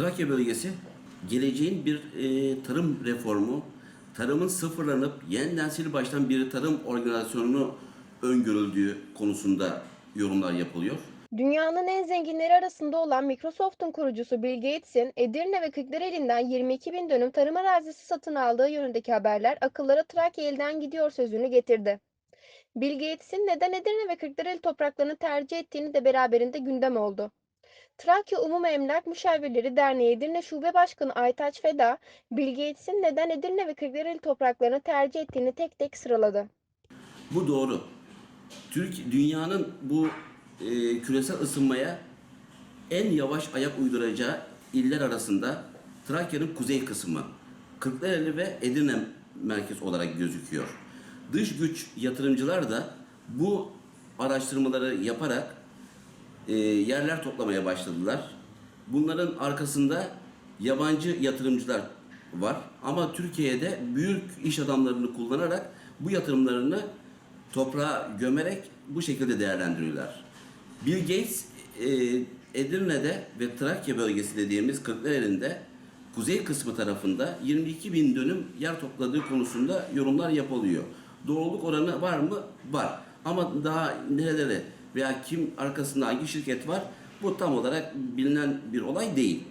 Trakya bölgesi geleceğin bir e, tarım reformu, tarımın sıfırlanıp yeniden sil baştan bir tarım organizasyonunu öngörüldüğü konusunda yorumlar yapılıyor. Dünyanın en zenginleri arasında olan Microsoft'un kurucusu Bill Gates'in Edirne ve Kırklareli'nden 22 bin dönüm tarım arazisi satın aldığı yönündeki haberler akıllara Trakya elden gidiyor sözünü getirdi. Bill Gates'in neden Edirne ve Kırklareli topraklarını tercih ettiğini de beraberinde gündem oldu. Trakya Umum Emlak Müşavirleri Derneği Edirne Şube Başkanı Aytaç Feda, Bill Gates'in neden Edirne ve Kırklareli topraklarını tercih ettiğini tek tek sıraladı. Bu doğru. Türk dünyanın bu e, küresel ısınmaya en yavaş ayak uyduracağı iller arasında Trakya'nın kuzey kısmı, Kırklareli ve Edirne merkez olarak gözüküyor. Dış güç yatırımcılar da bu araştırmaları yaparak e, yerler toplamaya başladılar. Bunların arkasında yabancı yatırımcılar var ama Türkiye'de büyük iş adamlarını kullanarak bu yatırımlarını toprağa gömerek bu şekilde değerlendiriyorlar. Bill Gates e, Edirne'de ve Trakya bölgesi dediğimiz Kırklareli'nde kuzey kısmı tarafında 22 bin dönüm yer topladığı konusunda yorumlar yapılıyor. Doğruluk oranı var mı? Var. Ama daha nerelere veya kim arkasında hangi şirket var bu tam olarak bilinen bir olay değil.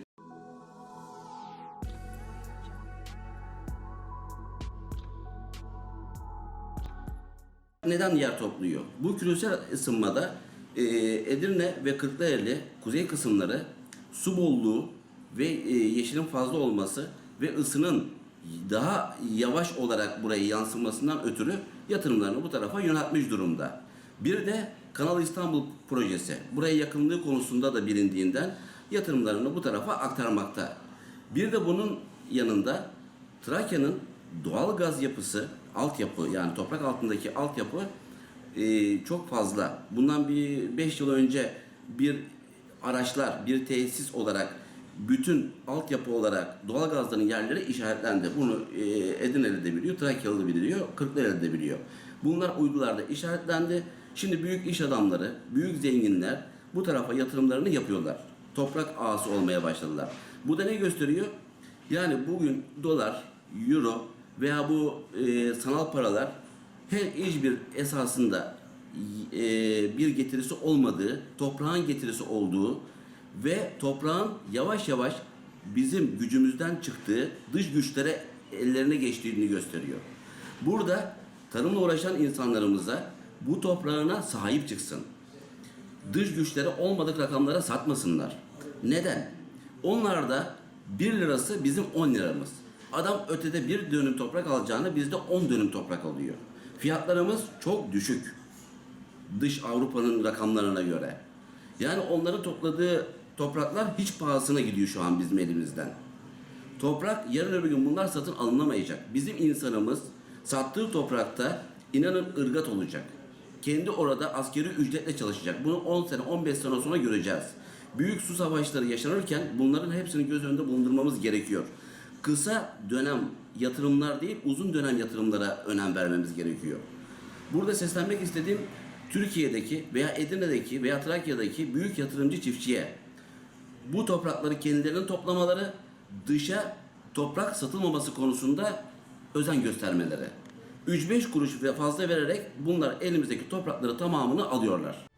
Neden yer topluyor? Bu küresel ısınmada e, Edirne ve Kırklareli kuzey kısımları su bolluğu ve e, yeşilin fazla olması ve ısının daha yavaş olarak buraya yansımasından ötürü yatırımlarını bu tarafa yöneltmiş durumda. Bir de Kanal İstanbul projesi buraya yakınlığı konusunda da bilindiğinden yatırımlarını bu tarafa aktarmakta. Bir de bunun yanında Trakya'nın doğal gaz yapısı, altyapı yani toprak altındaki altyapı e, çok fazla. Bundan bir 5 yıl önce bir araçlar, bir tesis olarak bütün altyapı olarak doğal gazların yerleri işaretlendi. Bunu e, Edirne'de de biliyor, Trakyalı da biliyor, Kırklareli'de de biliyor. Bunlar uydularda işaretlendi. Şimdi büyük iş adamları, büyük zenginler bu tarafa yatırımlarını yapıyorlar. Toprak ağası olmaya başladılar. Bu da ne gösteriyor? Yani bugün dolar, euro veya bu e, sanal paralar her hiçbir esasında e, bir getirisi olmadığı, toprağın getirisi olduğu ve toprağın yavaş yavaş bizim gücümüzden çıktığı dış güçlere ellerine geçtiğini gösteriyor. Burada tarımla uğraşan insanlarımıza bu toprağına sahip çıksın. Dış güçlere olmadık rakamlara satmasınlar. Neden? Onlarda 1 lirası bizim 10 liramız. Adam ötede bir dönüm toprak alacağını bizde 10 dönüm toprak alıyor. Fiyatlarımız çok düşük. Dış Avrupa'nın rakamlarına göre. Yani onların topladığı topraklar hiç pahasına gidiyor şu an bizim elimizden. Toprak yarın öbür gün bunlar satın alınamayacak. Bizim insanımız sattığı toprakta inanın ırgat olacak. Kendi orada askeri ücretle çalışacak. Bunu 10 sene 15 sene sonra göreceğiz. Büyük su savaşları yaşanırken bunların hepsini göz önünde bulundurmamız gerekiyor. Kısa dönem yatırımlar değil uzun dönem yatırımlara önem vermemiz gerekiyor. Burada seslenmek istediğim Türkiye'deki veya Edirne'deki veya Trakya'daki büyük yatırımcı çiftçiye bu toprakları kendilerinin toplamaları, dışa toprak satılmaması konusunda özen göstermeleri. 3-5 kuruş fazla vererek bunlar elimizdeki toprakları tamamını alıyorlar.